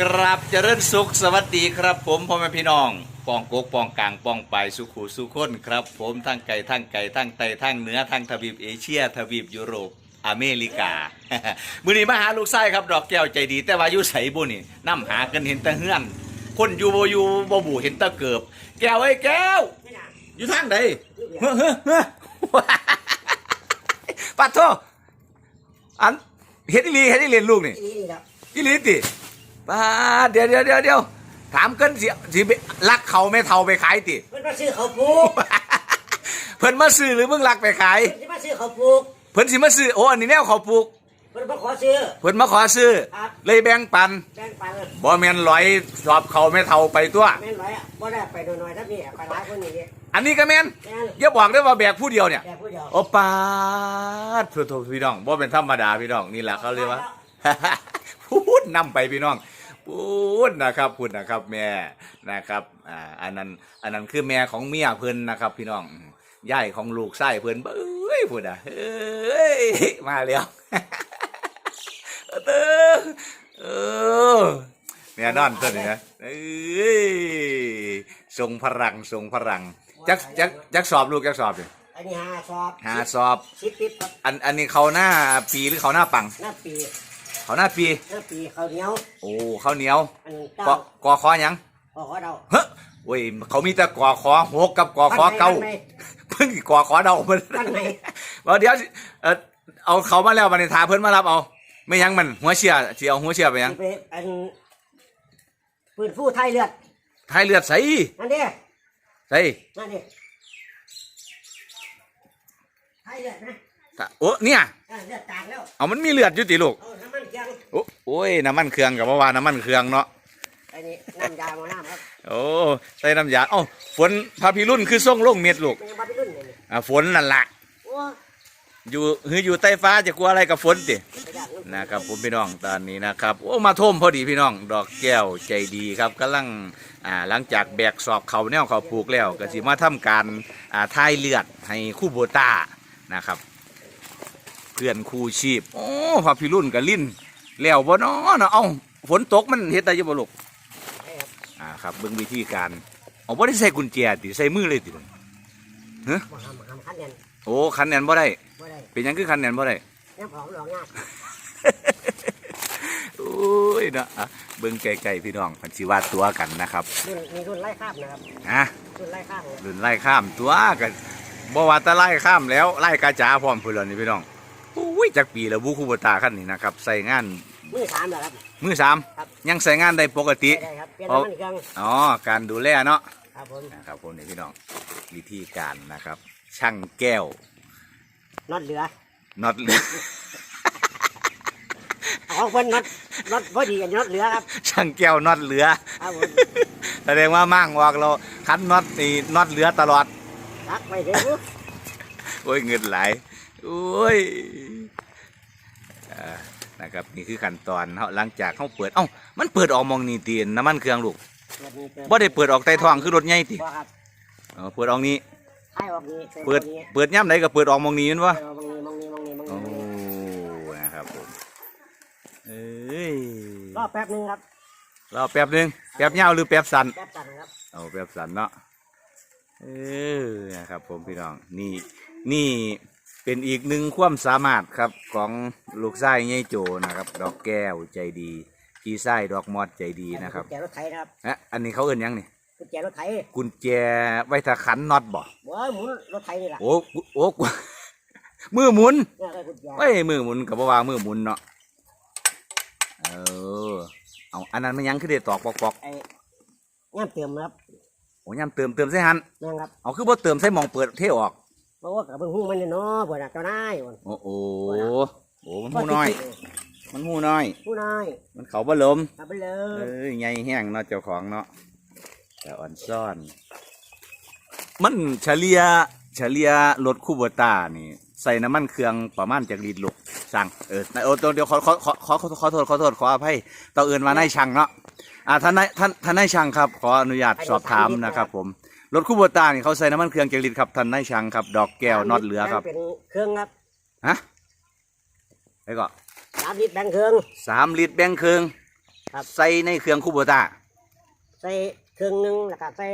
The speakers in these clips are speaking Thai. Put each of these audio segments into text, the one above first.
กราบเจริญสุขสวัสดีครับ ผมพ่อแม่พี่น้องปองกกปองกลางปองไปสุขูสุคนครับ ผมทั้งไก่ทั้งไก่ทั้งไตทั้งเหนือทั้งทวีปเอเชีย ทวีปยุโรปอเมริกา มือนี้มาหาลูกไส้ครับดอกแก้วใจดี แต่ว่าอยู่ใสบุนี่น้ำหากันเห็นแต่เฮือน คนอยู่บ่อยู่บ่บูเห็นแตะเกือบแก้วไอ้ยแก้วไม่น่าอยู่ทางใดเฮ้อเฮ้อเฮ้อปัดโทอันเฮ็ดอีหลีเฮ็ดอีเลียนลูกนี่อีนี่ครับอีหลีติ ป้าดเดี๋ยวเดี๋ยวเดี๋ยวเดี๋ยวถามกันสิสิไปลักเขาไม่เท่าไปขายติ เพิ่นมาซื้อเขาวปลูกเพิ่นมาซื้อหรือมึงลักไปขาย เพิ่นสิมาซื้อเขาวปลูกเพิ่นสิมาซื้อโอ้อันนี้แนวเขาปลูก เพิ่นมาขอซื้อ เพิ่นมาขอซื้อ ครับ เลยแบ่งปันแบ่งปันเลยบ่แม่นร้อยสอบเขาไม่เท่าไปตัว แม่นไว้อะบ่ได้ไปหน่อยๆถ้ามีไปหลายคนนี่ดิอันนี้ก็แม่นแม่นอย่าบอกได้ว่าแบกผู้เดียวเนี่ย แต่ผู้เดียวโอปาดโถๆพี่น้องบ่เป็นธรรมดาพี่น้องนี่แหละเขาเรียกว่า พูดนำไปพี่น้อง พูดนะครับพูดนะครับแม่นะครับอ่าอันนั้นอันนั้นคือแม่ของเมียเพิ่นนะครับ พี่น้องย่ายของลูกไส้เพิ่นเอ้ยพูดอะเอ้ยมาแล้วเออเออเนี่ยนอนตัวนี้นะเอ้ยทรงพลังทรงพลังจักจักจักสอบลูกจักสอบอยู่อันนี้หาสอบหาสอบสิบติดครับอันอันนี้เขาหน้าปีหรือเขาหน้าปังหน้าปี เขาหน้าปีหน้าปีข้าวเหนียว โอ้ข้าวเหนียวอันกอเก้ากอคอหยังขอขอเดาเฮ้ยโอ้ยเขามีแต่กอคอหกกับกอคอเก้าบ้นไหนเพิ่งกอคอเดาเพิ่นบ้านไหน ว่าเดี๋ยวสิเออเอาเขามาแล้วบัดนี้ทาเพิ่นมารับเอา ไม่หยังมันหัวเชียสิเอาหัวเชียไปหยังสิไปอันปืนฟูไทยเลือดทายเลือดใส่นั่นเด้ใส่นั่นเด้ไทยเลือดนะถ้าโอ้เนี่ย อ่าเลือดต่างแล้วเอามันมีเลือดอยู่ติลูก เอาน้ำมันเค รื่องโอ้โอ้ยน้ำมันเครื่องกับว่าน้ำมันเครื่องเนาะอันนี้น้ำยามาน้ำครับโอ้ใส่น้ำยาเอ้าฝนพาพิรุ่นคือส่งลงเม็ดลูกมันยังมาไปรุ่นเลยนี่อ่าฝนนั่นล่ะโอ้อยู่คืออยู่ใต้ฟ้าจะกลัวอะไรกับฝนติไปยากเงินนะครับผมพี่น้องตอนนี้นะครับโอ้มาท่มพอดีพี่น้อง ดอกแก้วใจดีครับกำลังอ่าหลังจากแบกสอบเขาแนวเขาปลูกแล้วก็สิมาทำการอ่าทายเลือดให้คู่โบต้านะครับ เพื่อนคู่ชีพ โอ้พระพิรุ่นกับลิ้น แล้วบ่เนาะเนาะเอ้าฝนตกมันเฮ็ดได้อยังบ่ลูกใช่ครับอ่าครับเบิ่งวิธีการเอาบ่ได้ใส่กุญแจติใส่มือเลยติมาทำมาทำขั้นเงินโอ้คันแน่นบ่ได้ไม่ได้เป็นหยังคือคันแน่นบ่ได้ยังของหลอกงานโอ้ยเนาะอะเบิ่งไกลๆพี่น้องมันสิว่าตัวกันนะครับรุ่นมีรุ่นไล่ข้ามนะครับฮะรุ่นไล่ข้ามเลยรุ่นไล่ข้ามตัวกันบ่ว่าแต่ไล่ข้ามแล้วไล่กาจาพร้อมพุ่นแล้วนี่พี่น้อง อุ้ยจักปีแล้วบุคูบตาคันนี้นะครับใส่งานมือสามเหรอครับ มือสามครับ ยังใส่งานได้ปกติได้ครับเปลี่ยนน้ำมันเครื่องอ๋อการดูแลเนาะครับผมนะครับผมนี่พี่น้องวิธีการนะครับ ช่างแก้วน็อตเหลือน็อตเหลือของเพิ่นน็อตน็อตพอดีกับน็อตเหลือครับช่างแก้วน็อตเหลือครับผมแสดงว่ามั่งวอกเราคันน็อตนี่น็อตเหลือตลอดรักไปเถอะโอ้ยเงินไหลาย โอ้ยอ่านะครับนี่คือขั้นตอนเขาหลังจากเขาเปิดเอ้ามันเปิดออกมองนี่ตีนน้ำมันเครื่องลูกเปิดนี่เปิดบ่ได้เปิดออกใต้ท้องคือรถใหญ่ติบ่ครับเออเปิดออกนี้ให้ออกนี้เปิดเปิดย่ำไหนก็เปิดออกมองนี้แมันวะเปิดออกนี้มองนี้มองนี้มองโอ้นี้นะครับผมเอ้ยรอแป๊บนึงครับรอแป๊บหนึงแป๊บยาวหรือแป๊บสั้นแป๊บตันครับเอาแป๊บสั้นเนาะเออนะครับผมพี่น้องนี่นี่ เป็นอีกหนึ่งความสามารถครับของลูกไส้ยายโจนะครับ ดอกแก้วใจดีพี่ไส้ดอกมอดใจดีนะครับกุญแจรถไถนะครับฮะอันนี้เขาเอิ้นหยังนี่กุญแจรถไถกุญแจไว้ถ้าขันน็อตบ่บ่หมุนรถไถนี่แหละโอ้โอ้มือหมุนเนี่ยเลยกุญแจเอ้ยมือหมุนกับว่ามือหมุนเนาะเออเอาอันนั้นมันยังคือได้ตอกปอกปอกไอ้ย่ามเติมนะครับโอ้ยำเติมเติมใส่หันนั่นครับเอาคือบ่เติมใส่หมองเปิดเทออก เพราะว่ากับเบิ่งหูมันเนี่ยเนาะบ่น่ะเจ้านายบ่โอ้โหโอ้มันหูน้อย มันหูน้อยผู้นายมันเขาบ่ลมเอาไปเลเอยอใหญ่แห้งเนาะเจ้าของเนาะแต่อ่อนซ่อน มันเฉลี่ยเฉลี่ยรถคูโบต้านี่ ใส่น้ำมันเครื่องประมาณจากลิตรลูกสั่งเออโอ้ตัวเดี๋ยวขอขอขอขอขอขอโทษขอโทษขออภัยต่อเอื่นมานายช่างเนาะอ่าท่านนายท่านท่านนายช่างครับ ขออนุญาตสอบถามนะครับผม รถคูโบต้านี่เขาใส่น้ำมันเครื่องจากลิตรครับท่านนายช่างครับ ดอกแก้วน็อตเหลือครับเป็นเครื่องครับฮะแล้วก็สามลิตรแบ่งเครื่องสามลิตรแบ่งเครื่องครับใส่ในเครื่องคูโบต้าใส่เครื่องหนึงแล้วก็ใส่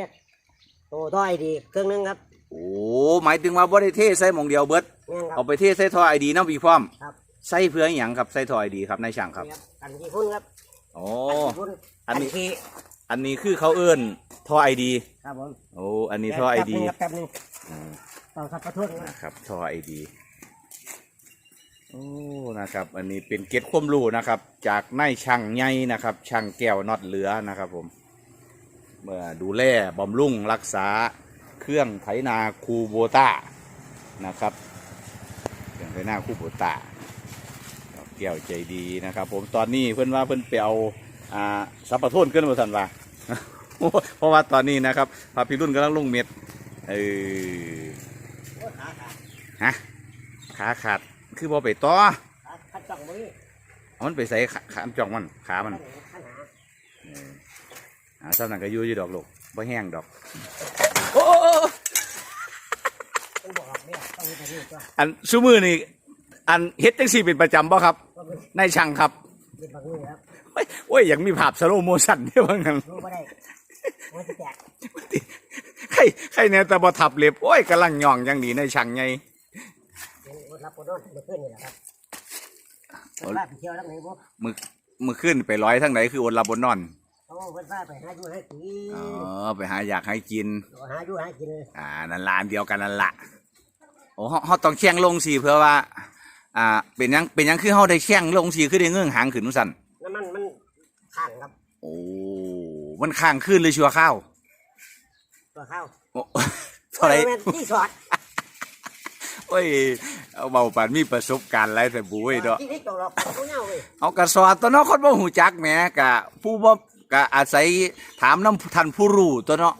โตด้อยดีเครื่องหนึงครับโอ้หมายถึงว่าบ่ได้เทใส่หมองเดียวเบิดแม่นครัเอาบไปเทใส่ท่อไอดีน้ำวีพร้อมครับใส่เพื่ออหย่างครับใส่ท่อไอดีครับนายช่างครับนี่กันที่พุ่นครับโอ้กันที่พุ่นอันนี้กัที่ อันนี้คือเขาเอื้นท่อไอดีครับผมโอ้อันนี้ท่อไอดีแป๊บนึงครับแป๊บนึงต่อสับประทุนครับนะครับท่อไอดีโอ้นะครับ อันนี้เป็นเก็ตความรู้นะครับ จากนายช่างใหญ่นะครับ ช่างแก้วน็อตเหลือนะครับ ผมเมื่อดูแลบำรุงรักษาเครื่องไถนาคูโบต้านะครับเครื่องไถนาคูโบต้าแก้วใจดีนะครับ ผมตอนนี้เพื่อนว่าเพื่อนไปเอาอ่าสับปะทุนขึ้นมาสันว่า เพราะว่าตอนนี้นะครับพาพิรุ่นกำลังลงเม็ดเออโอ้ขาขาดฮะขาขาดคือบ่ไปต่อขาขัดจ่องมือเอามันไปใส่ขาขาจ่องมันขามันขันหาอ่าสำนักก็อยู่อยู่ดอกลูกบ่แห้งดอกมันบอกเนี่ยต้องมีแต่นี่ตัวอันซูมือนี่อันเฮ็ดจังซี่เป็นประจำบ่ครับก็เป็นนายช่างครับ เป็นบางมือครับโอ้ยโอ้ยอยากมีภาพสโลโมชั่นเด้ว่างั้นรู้ไม่ได้มันจะแตกใครใครเนี่ยแต่บ่ทับเล็บโอ้ยกำลังย่องอย่างดีนายช่างไงเป็นรถรับปนนเมื่อคืนนี่แหละครับเพิ่นว่าไปเที่ยวแล้วไหนบ่มือมือขึ้นไปร้อยทั้งไหนคืออดหลับบนนอนเขาเพิ่นว่าไปหาอยู่ให้กินอ๋อไปหาอยากให้กินหาอยู่หากินเลยอ่านั่นร้านเดียวกันนั่นละโอ้เฮาเฮาต้องแข่งลงสีเพื่อว่า อ่า เป็นหยังเป็นหยังคือเฮาได้แข่งลงสีคือได้เงื่องหางขึ้นสั่นน้ำมันมันข้างครับโอ้มันข้างขึ้นเลยชัวร์ข้าวตัวข้าวโอ้เท่าไหรแม่นที่สอดโอ้ยเอาเบาปานมีประสบการณ์หลายแต่บุ้ยเนาะ ที่นี่ตัวหลอกตัวเงาเว้ยเอากระสอดตัวเนาะคนบ่หูจักแหมกะผู้บ่กะอาศัยถามน้ำท่านผู้รู้ตัวเนาะ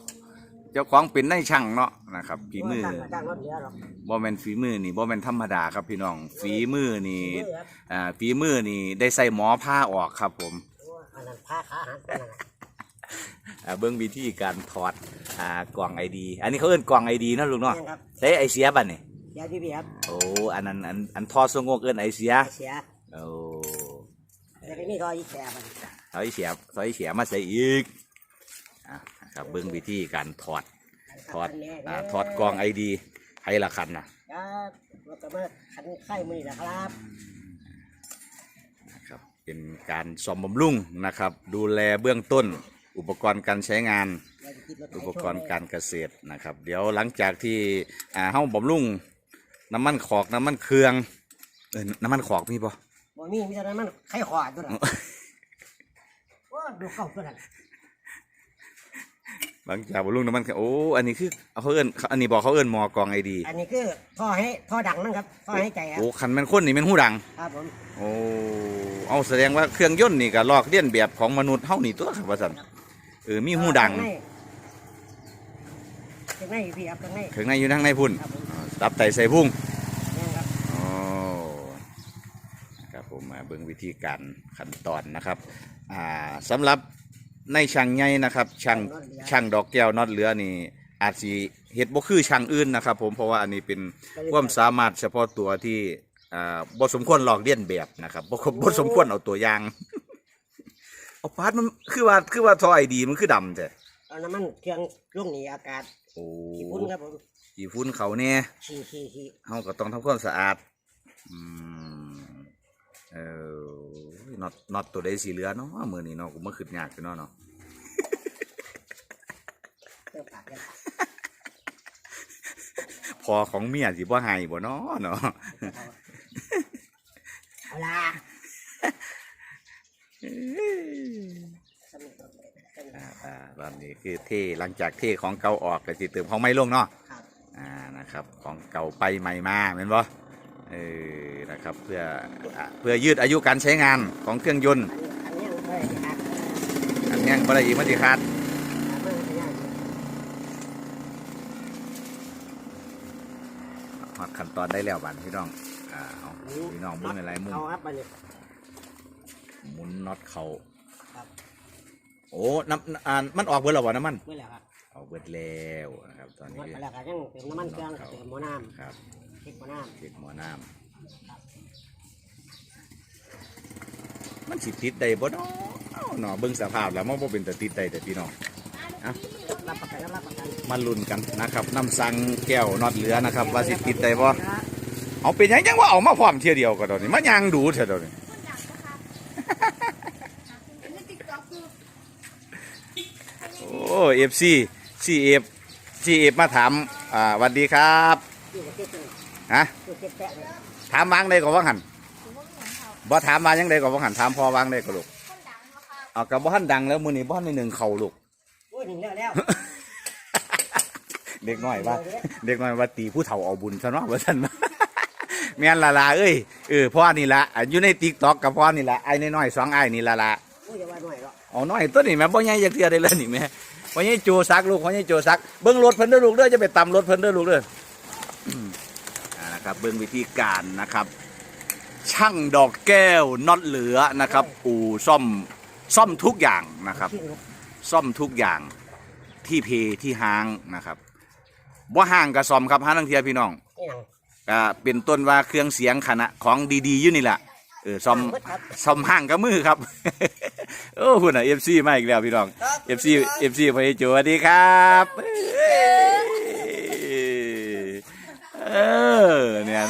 เจ้าของเป็นนายช่างเนาะนะครับฝีมือ จ้างจ้างรถเรือหรอกบ่แม่นฝีมือนี่บ่แม่นธรรมดาครับพี่น้องฝีมือนี่มือครับอ่าฝีมือนี่ได้ใส่หมอผ้าออกครับผมโอ้อันนั้นผ้าขาหันตัวนั้นน่ะอ่าเบื้องวิธีการถอดอ่ากล่องไอดีอันนี้เขาเอิ้นกล่องไอดีนะลุงเนาะแม่นครับใช้ไอเสียบัดนี่เดี๋ยวพี่พี่ครับโอ้อันนั้นอันอันทอดสงกเอิ้นไอเสียเสียโอ้เดี๋ยวนี้ก็อีแฉมันเอาไอเสียเอาไอเสียมาใส่อีกอะ ครับ เบื้องวิธีการถอดถอดอ่าถอดกล่องไอดีให้ละคันนะ ครับรถกระบะคันไข่มือนี่แหละครับ นะครับเป็นการซ่อมบำรุงนะครับ ดูแลเบื้องต้นอุปกรณ์การใช้งานเดี๋ยวจะคิดรถไถอุปกรณ์การเกษตรนะครับ เดี๋ยวหลังจากที่อ่าเฮาบำรุงน้ำมันขอกน้ำมันเครื่องเออน้ำมันขอกมีปะบ่มีมีแต่นั้นมันไข่ขวาตัวนั้น โอ้ดูเข้าตัวนั้น หลังจากบำรุงน้ำมันเครื่องโอ้อันนี้คือเขาเอิ้นอันนี้บอกเขาเอิ้นหมอกองไอดีอันนี้คือท่อให้ท่อดังนั่นครับท่อให้ใจครับโอ้คันแมันคนนี่แมันหูดังครับผมโอ้เอาแสดงว่าเครื่องยนต์นี่ก็ลอกเลียนแบบของมนุษย์เฮานี่ตัวครับว่าซั่นเออมีหูดังข้างในพี่ครับข้างในเครื่องในอยู่ทางในพุ่นครับผมอ่าตับไตใส่พุ่งนี่ครับอ๋อครับผมมาเบิ่งวิธีการขั้นตอนนะครับอ่าสำหรับ ในช่างใหญ่นะครับช่างช่างดอกแก้วน็อตเหลือนี่ อาจสิเฮ็ดบ่คือช่างอื่นนะครับ ผมเพราะว่าอันนี้เป็นความสามารถเฉพาะตัวที่อ่าบ่สมควรลอกเลียนแบบนะครับบ่บ่สมควรเอาตัวอย่างเอาพาดมันคือว่าคือว่าท่อไอดีมันคือดำแต่เอาน้ำมันเครื่องลุ่งหนีอากาศโอ้ขี้ฝุ่นครับผมขี้ฝุ่นเขาแน่ขี้ขี้ขี้เฮาก็ต้องทำความสะอาดอืมเออ น็อตน็อตตัวใดสีเหลือเนาะมือนี้เนาะกูมาขึ้นยากอยู่เนาะเนาะเครื่องปากเครื่องปากพอของเมียสิบ่ให้บ่เนาะเนาะเอาละสนุกสนุกสนุกอ่าอ่าตอนนี้คือเท่หลังจากเท่ของเก่าออกก็สิเติมของใหม่ลงเนาะครับอ่านะครับ ของเก่าไปใหม่มาแม่นบ่ เออนะครับเพื่ออะเพื่อยืดอายุการใช้งานของเครื่องยนต์ อันนี้อันนี้เลยครับอันนี้บ่ได้อีกมันสิขาดเมื่อสัญญาณฮอดขั้นตอนได้แล้วบัดพี่น้องอ่าเอาพี่น้องเบิ่งหลายๆมุมเอาครับอันนี้หมุนน็อตเขาครับ โอ้น้ำอ่ามันออกเบิดแล้วบ่น้ำมันเมื่อไหร่ครับเอาเบิดแล้วนะครับตอนหมนี้ดไปแล้วก็ยังเติมน้ำมันเครื่องเติมหม้อน้ครับำพริกหม้อน้ติดหมอน้ำมันสิติดได้บ่เนาะเนาะเบิ่งสภาพแล้วมันบ่เป็นแต่ติดใจแต่พี่น้องรับประกันรับประกันมาลุ้นกันนะครับน้ำสังแก้วน็อตเหลือนะครับ ว่าสิติดใจบ่เอาเป็นหยังจังว่าเอามาพร้อมเที่ยวเดียวก็ดอกนี่มายางดูเถอะดอกนี่โอ้เอฟซีซีเอฟซีเอฟมาถามอ่าสวัสดีครับ อยู่กับเจ๊ตึงฮะอยู่เจ๊แตะเลยถามวางได้ก็ว่างหันบ่ถามมายังได้ก็ว่างหันถามพอวางได้ก็ลูกเอากับบ่ทันดังแล้วมื้อนี้บ่ทันได้หนึ่งเข่าลูกโอ้ยหนึ่งแล้วแล้วเด็กน้อยว่า เด็กน้อยว่าตีผู้เฒ่าเอาบุญซะเนาะว่าซั่นแม่นละละเอ้ยเออพ่อนี่ละอยู่ใน TikTok กับพ่อนี่ละไอ้น้อยๆสองไอ้นี่ละละโอ้ยอย่าว่าหน่อยหรอกเอาน้อยตัวนี้แม่บ่ใหญ่จักเทื่อได้เลยนี่แม่บ่ใหญ่โจซักลูกบ่ใหญ่โจซักเบิ่งรถเพิ่นเด้อลูกเด้อจะไปตำรถเพิ่นเด้อลูกเด้ออืมอ่า นะครับเบิ่งวิธีการนะครับ ช่างดอกแก้วน็อตเหลือนะครับ อู่ซ่อมซ่อมทุกอย่างนะครับขี้ลูกซ่อมทุกอย่างที่เพที่ห้างนะครับบ่ห้างก็ซ่อมครับห้างทังเทียพี่น้องนี่หนังก็เป็นต้นว่าเครื่องเสียงขณะของดีๆอยู่นี่แหละเออซ่อมครับซ่อมห้างกับมือครับ โอ้คุณอะเอฟซีมาอีกแล้วพี่น้องเอฟซีเอฟซีพยโจสวัสดีครับเออเนี่ยน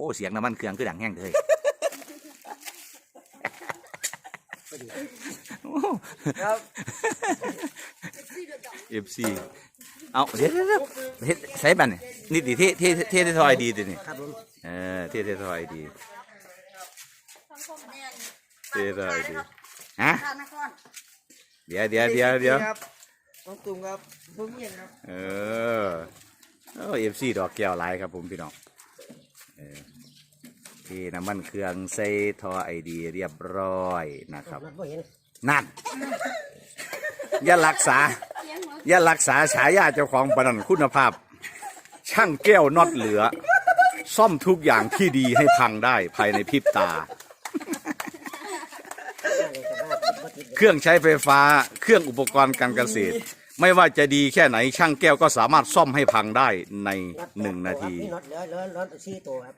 อ้เสียงน้ำมันเครื่องคือดังแห้งเลยครับเอฟซีเอาเดี๋ยวเดี๋ยวเดี๋ยวเฮ็ดใส่บันนี่นี่ดิเท่เท่เท่เท่ทอยดีดินี่ครับผมเออเท่เท่ทอยดีเท่ทอยดีฮะข้าวนักก้อนเดี๋ยวเดี๋ยวเดี๋ยวเดี๋ยวครับน้องตุ่มครับผมเห็นครับเออเอฟซีดอกแก้วหลายครับผมพี่น้องเออ ที่น้ำมันเครื่องใส่ทอไอดี เรียบร้อยนะครับนัดบ่เห็นนั่นอย่ารักษาอย่ารักษาฉายาเจ้าของประนันคุณภาพ ช่างแก้วน็อตเหลือ ซ่อมทุกอย่างที่ดีให้พังได้ภายในพริบตาเลยแต่ว่าบ่ติดเครื่องใช้ไฟฟ้า เครื่องอุปกรณ์การเกษตร ไม่ว่าจะดีแค่ไหนช่างแก้วก็สามารถซ่อมให้พังได้ในหนึ่งนาทีนี่น็อตเหลือเหลือเหลือสี่ตัวครับ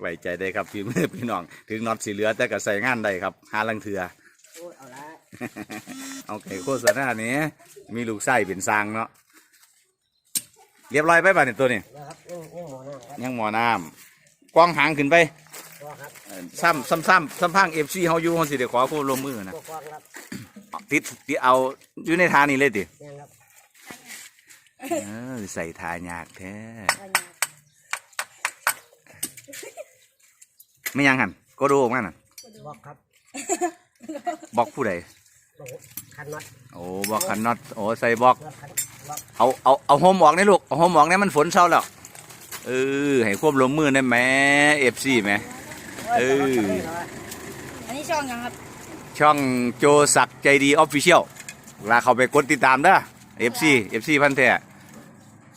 ไว้ใจได้ครับพี่มือพี่น้อง ถึงน็อตสีเหลือแต่ก็ใส่งานได้ครับหาลังเถือโอ้ยเอาละเอาไก่โฆษณานี้มีลูกไส้เป็นซางเนาะเรียบร้อยไปป่ะเนี่ยตัวนี้นะครับยังยังหมอหน้าครับยังหมอน้ำกวางหางขึ้นไปก็ครับเอ่อซ้ำซ้ำซ้ำซ้ำพังเอฟซีเฮาอยู่เฮาสิเดี๋ยวขอความร่วมมือนะก็กว้างครับ ติดติดเอาอยู่ในทานี่เลยติยังครับเออใส่ทายากแท้ไม่ยังหันก็ดูออกมาน่ะบอกครับบอกผู้ใดบอกคันน็อตโอ้บอกคันน็อตโอ้ใส่บอกน็อตคันบอกเอาเอาเอาโฮมออกนี่ลูกเอาโฮมออกนี่มันฝนเศร้าแล้วเออให้ควบลมมือได้ไหมเอฟซีไหม เออ อันนี้ช่องยังครับ ช่องโจสักใจดีออฟฟิเชียลลาเข้าไปกดติดตามเด้อเอฟซีเอฟซีพันแท้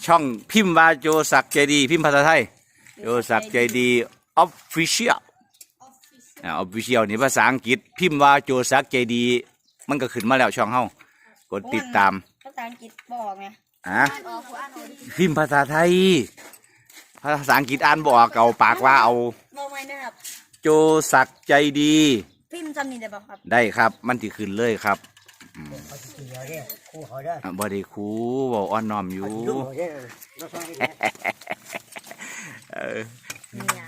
ช่องพิมพ์ว่าโจสักใจดี พิมพ์ภาษาไทย โจสักใจดีออฟฟิเชียลอ่าออฟฟิเชียลนี่ภาษาอังกฤษ พิมพ์ว่าโจสักใจดี มันก็ขึ้นมาแล้วช่องเฮากดติดตามภาษาอังกฤษบอกไงอะออกอ่านเอาดิพิมพ์ภาษาไทย ภาษาอังกฤษอ่านบออกเอาปากว่าเอาบอกไหมนะครับโจสักใจดี พิมพ์จำนี่ได้ป่ะครับได้ครับ มันที่ขึ้นเลยครับเขาจะเกี่ยวเนี่ยคู่เขาเด้ออะบอดีครูบอกอ่อนน้อมอยู่ เขาจะดุเขาเนี่ยเราซอยเนี่ยเออเนี่ย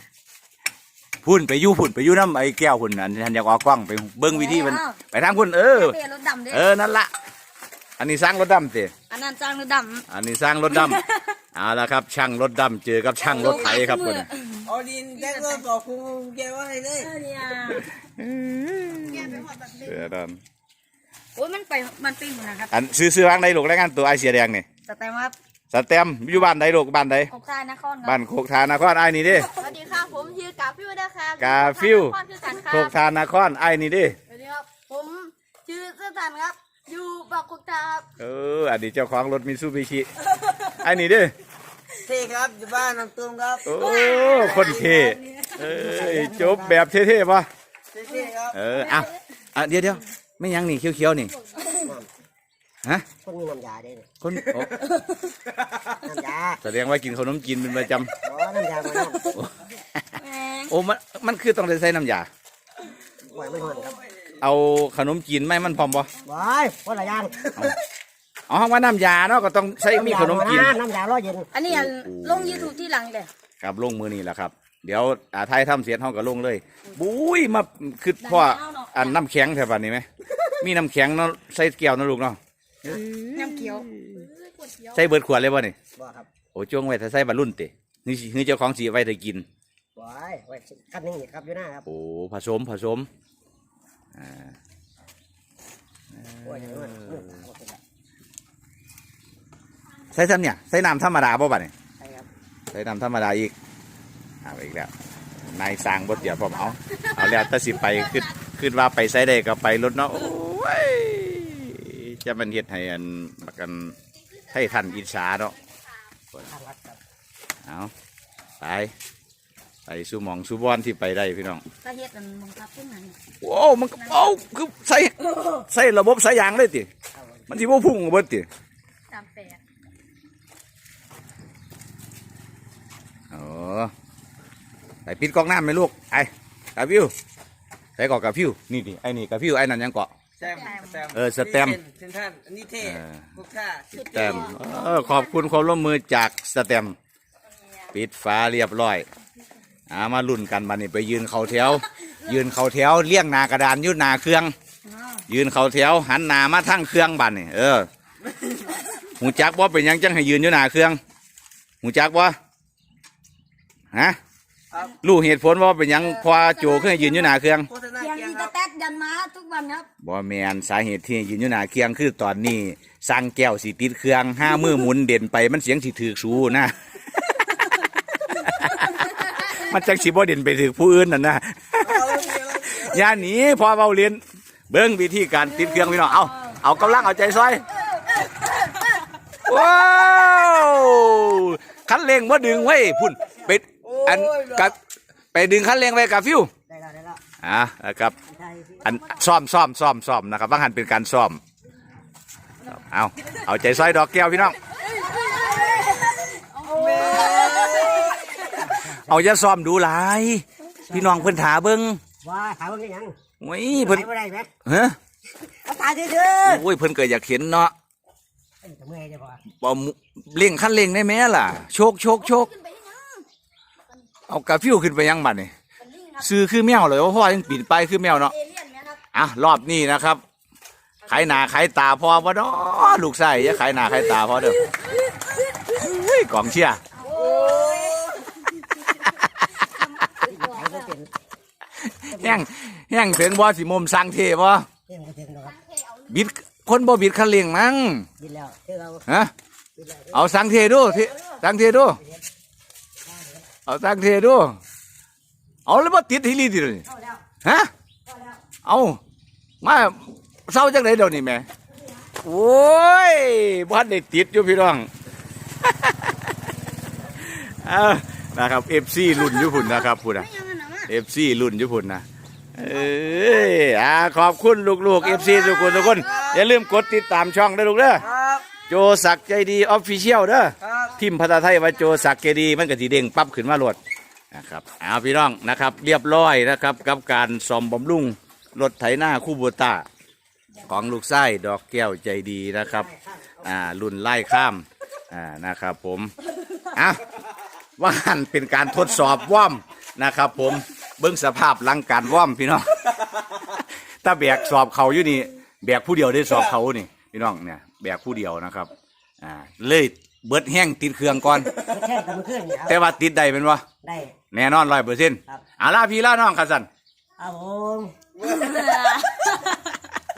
พุ่นไปอยู่พุ่นไปอยู่น้ำไอ้แก้วพุ่นอันท่านอยากออกกล้องไปเบิ้งวิธีมัน ไปทางพุ่นเออ เปลี่ยนรถดำด้วยเออนั่นละอันนี้สร้างรถดำสิอันนั้นจ้างรถดอันนี้สร้างรถดำ เอาละครับช่างรถดำเจอกับช่างรถไถครับพุ่นน่ะำ เอาดินแจ้งเรื่องต่อครูแกว่าให้เลย เออเนี่ยแกไปหมดแบบเออดอนโอ้ยมันไปมันปีหมดนะครับ อันซื้อซื้อวางใดลูกรายงานตัวไอเสียแดงนี่แต่แต่ว่าสแตมป์อยู่บ้านใดลูกบ้านใดโคกทายนครบ้านโคกทานครไอ้ายนี่เดิ สวัสดีค่ะผมชื่อกาฟิวนะคะกาฟิวนครคือกันค่ะโคกทานครไอ้ายนี่เดิสวัสดีครับ ผมชื่อสถานครับ อยู่ปากกุกตาครับ เอออันนี้เจ้าของรถมิซูบิชิอันนี้เด้อ เท่ครับอยู่บ้านน้องตุ้มครับโอ้คนเท่เอ้ยจบแบบเท่ๆป่ะเท่ๆครับเอออะอะเดี๋ยวเดี๋ยวไม่ยังนี่เขียวๆนี่ฮะคนมีน้ำยาเด้เนี่ยคนโอ้น้ำยาแสดงว่ากินขนมจีนเป็นประจอ๋อน้ำยามาน้แหมำโอ้มันมันคือต้องได้ใส่น้ำยาำไหวไม่หอนครับเอาขนมจีนไหมมันพร้อมป่ะบอยคนละอย่าง อ๋อว่าน้ำยาเนาะก็ต้องใส่มีขนมจีนน้ำยาล้อเย็นอันนี้อันลงยูทูบที่หลังเลยครับลงมือนี่แหละครับ เดี๋ยวอาไทยทำเสียงห้องก็ลงเลย บุ้ยมาคือพ่ออันน้ำแข็งแถวบ้านนี้ไหม มีน้ำแข็งเนาะใส่แก้วเนาะลูกเนาะ น้ำเขียวใส่เบิดขวดเลยบ่นี่บ่ครับโอ้จงไว้ถ้าใส่บรรลุนเตะนี่สินี่เจ้าของสีไว้แต่กินบอยไว้กันนึงนี่ครับอยู่หน้าครับ โอ้ผสมผสม อ่าโอ้ยอย่างนั้นมือตาบ่เป็นไร ใส่ซ้ำเนี่ยใส่น้ำธรรมดาบ่บัดนี่ใช่ครับใส่น้ำธรรมดาอีกเอาอีกแล้วนายสร้างบทเดียวผมเอาเอาแล้วแตาสิไปขึ้นขึ้นว่าไปใส่ได้ก็ไปรถเนาะโอ้ยจะมันเฮ็ดให้อันบักกันให้ทันอิจฉาเนาะทางรัดครับเอาไปไปสู่หมองสู่บอนที่ไปได้พี่น้องตาเฮ็ดอันมึงครับขึ้นมานี่โอ้มันก็เอ้าคือใส่ใส่ระบบสายยางเลยติมันสิบ่พุ่งเบิดติตามแปดโอ้ไปปิดกล้องน้ำไหมลูกไอ้กาฟิวใส่กอกกาฟิวนี่ดิไอ้นี่กาฟิวไอ้นั่นยังเกาะ แซมแซมเออสแตมป์เซนท่านอันนี้เท่เออพวกข้าแต้มเออขอบคุณความร่วมมือจากสแตมป์ปิดฟ้าเรียบร้อยอามาลุ่นกันบันนี้ไปยืนเขาแถว ยืนเขาแถวเลี้ยงหนากระดานอยืนหนาเครื่อง ยืนเขาแถวหันหนามาทั้งเครื่องบันนี่เออหูจักว่าเป็นหยังจังให้ยืนอยู่หนาเครื่องหูจักว่า ฮะรู้เหตุผลว่าเป็นหยังพอโจขึ้นให้ยืนอยู่หนาเครื่องโฆษณาเสียงเกียอีงตาครับแต๊ดยันมาทุกวันครับบ่แมนสาเหตุที่ยืนอยู่หนาเครื่องคือตอนนี้สั่งแก้วสีติดเครื่องห้ามือหมุนเด่นไปมันเสียงสิถือสูนะ มันจังสิบ่เด่นไปถือผู้อื่นนั่นนะ เอาเลยเอาเลยอย่าหนีพอเบาเรียนเบิ้งวิธีการติดเครื่องพี่น้องเอาเอากำลังเอาใจซอยว้าวคันเร่งบ่ดึงไว้พุ่นไป อันกับไปดึงคันเร่งไว้กับฟิวได้แล้วได้แล้วอะนะครับ ใช่สิอันซ่อมซ่อมซ่อมซ่อมนะครับว่าหันเป็นการซ่อม เอาเอาใจซอยดอกแก้วพี่น้อง เอาอย่าซ่อมดูหลาย พี่น้องเพิ่นถาเบิ้งว่าถามว่าเป็นหยังโอ้ยเพิ่นไปบ่ได้ไหมฮะเอาตายเด้อโอ้ยเพิ่นก็อยากเห็นเนาะเอ้ยแต่เมื่อยจะพอ บ่มุเร่งคันเร่งได้ไหมล่ะ โชคโชคโชคขึ้นไปยัง เอากาฟิวขึ้นไปยังบัดนี่เป็นลิงครับซื้อคือแมวเลยว่าพ่อยังปีนไปคือแมวเนาะเอเลี่ยนไหมครับอะรอบนี้นะครับขายหนาขายตาพอบ่เนาะลูกไส้อย่าขายหนาขายตาพอเด้อเฮ้ยกองเชียร์ใช้ก็เป็นแห้งแห้งถึงบ่สิมุมสังเทบ่เรื่องก็ถึงนะครับบิดคนบ่บิดคันเร่งมั้งยินแล้วเท่าเราฮะยินแล้วเอาสังเทดูเทสังเทดู เอาสังเทดู เอาแล้วบ่ติดทีลีติเลยเข้าแล้วฮะเข้าแล้วเอามาเศร้าจังไดเดี๋ยวนี้แม่ โอ้ยบ้านได้ติดอยู่พี่น้องเอานะครับเอฟซีรุ่นอยู่พุ่นนะครับพุ่นนะไม่ยังอันนั้นอะเอฟซีรุ่นอยู่พุ่นนะเอ้ยอ่าขอบคุณลูกๆเอฟซีทุกคนทุกคน อย่าลืมกดติดตามช่องด้วยลูกเด้อครับ โจสักใจดีออฟฟิเชียลเด้อครับพิมพ์ภาษาไทยว่าโจสักใจดีมันก็สีเด้งปั๊บขึ้นมาโหลดนะครับเอาพี่น้องนะครับ เรียบร้อยนะครับ กับการซ่อมบำรุงรถไถหน้าคู่บัวตาของลูกไส้ดอกแก้วใจดีนะครับอ่ารุ่นไล่ข้ามอ่านะครับผมอะว่าหันเป็นการทดสอบว่อมนะครับ ผมเบิ้งสภาพหลังการว่อมพี่น้อง ถ้าแบกสอบเขาอยู่นี่แบกผู้เดียวได้สอบเขานี่พี่น้องเนี่ย แบกผู้เดียวนะครับอ่าเลยเบิดแห้งติดเครื่องก่อน แค่แต่มันขึ้นนี่เอาแต่ว่าติดได้เป็นวะได้ แน่นอนร้อยเปอร์เซ็นต์ครับ อาลาพี่ลาน้องขัสันเอา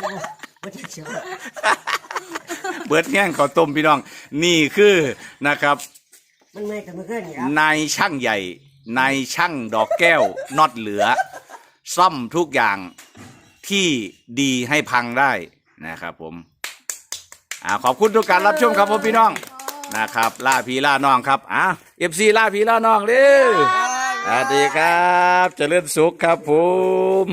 ผมไม่ใช่เชียวเบิดแห้งข้าวต้มพี่น้อง นี่คือนะครับ มันเมื่อยแต่มันขึ้นนี่ครับนายช่างใหญ่นายช่างดอกแก้วน็อตเหลือ ซ่อมทุกอย่างทที่ดีให้พังได้นะครับผม อ่าขอบคุณทุกการรับชมครับผมพี่น้องนะครับล่าพีล่าน้องครับอ่าเอฟซีล่าพีล่าน้องเร็วสวัสดีครับ เจริญสุขครับผม